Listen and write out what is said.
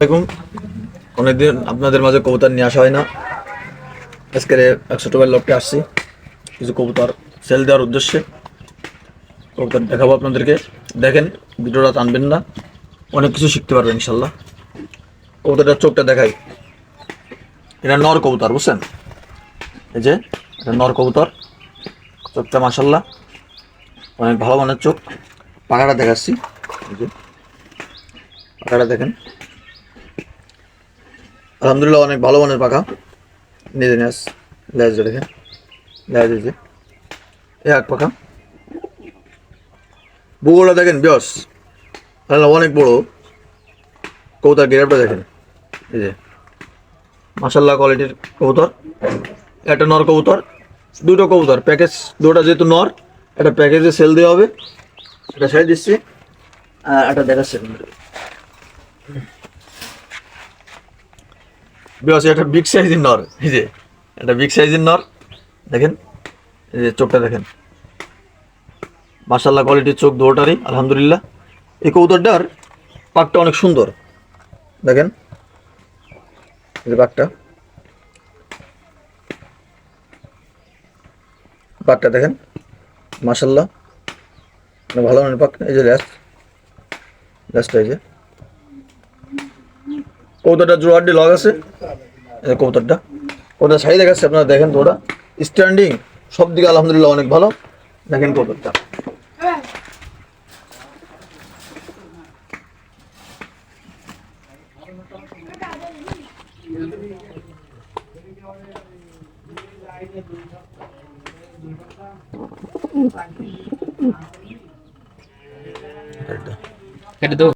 আসসালামাইকুম অনেকদিন আপনাদের মাঝে কবুতর নিয়ে আসা হয় না। আজকের একশো ভাই লোককে আসছি। কিছু কবুতর সেল দেওয়ার উদ্দেশ্যে। কবুতর দেখাবো আপনাদেরকে। দেখেন, ভিডিওটা টানবেন না। অনেক কিছু শিখতে পারবেন, ইনশাল্লাহ। কবুতরটার চোখটা দেখাই। এটা নর কবুতর, বুঝছেন? এই যে, এটা নর কবুতর। চোখটা মাসাল্লাহ অনেক ভালো মানের চোখ। পাখাটা দেখাচ্ছি। এই যে, পাখাটা দেখেন। আলহামদুলিল্লাহ অনেক ভালো মানের পাখা। নিজে নেস লেজ দেখেন লেজ যে। এ এক পাখা। বুগোটা দেখেন, বিয়স। অনেক বড়। কবুতর গেরাপটা দেখেন। এই যে। মাসাল্লাহ কোয়ালিটির কবুতর। একটা নর কবুতর, দুটো কবুতর। প্যাকেজ, দুটো যেহেতু নর, একটা প্যাকেজে সেল দেওয়া হবে। এটা ছেড়ে দিচ্ছি। আর একটা দেখাচ্ছি। বিকজ এটা বিগ সাইজের নর, এই যে, এটা বিগ সাইজের নর, দেখেন, এই যে চোখটা দেখেন। মার্শাল্লাহ কোয়ালিটির চোখ দুটারই, আলহামদুলিল্লাহ। এই কৌতরটার পাকটা অনেক সুন্দর, দেখেন। এই পাকটা। পাকটা দেখেন অনেক ভালো পাক, এই যে ল্যাস। ল্যাসটা এই যে। কৌতরটা জোয়ারডি লগ আছে? কৌতরটা ওটা সাইড দেখাচ্ছে, আপনারা দেখেন তো ওটা। স্ট্যান্ডিং সব দিকে আলহামদুলিল্লাহ অনেক ভালো। দেখেন কৌতরটা কেটে দাও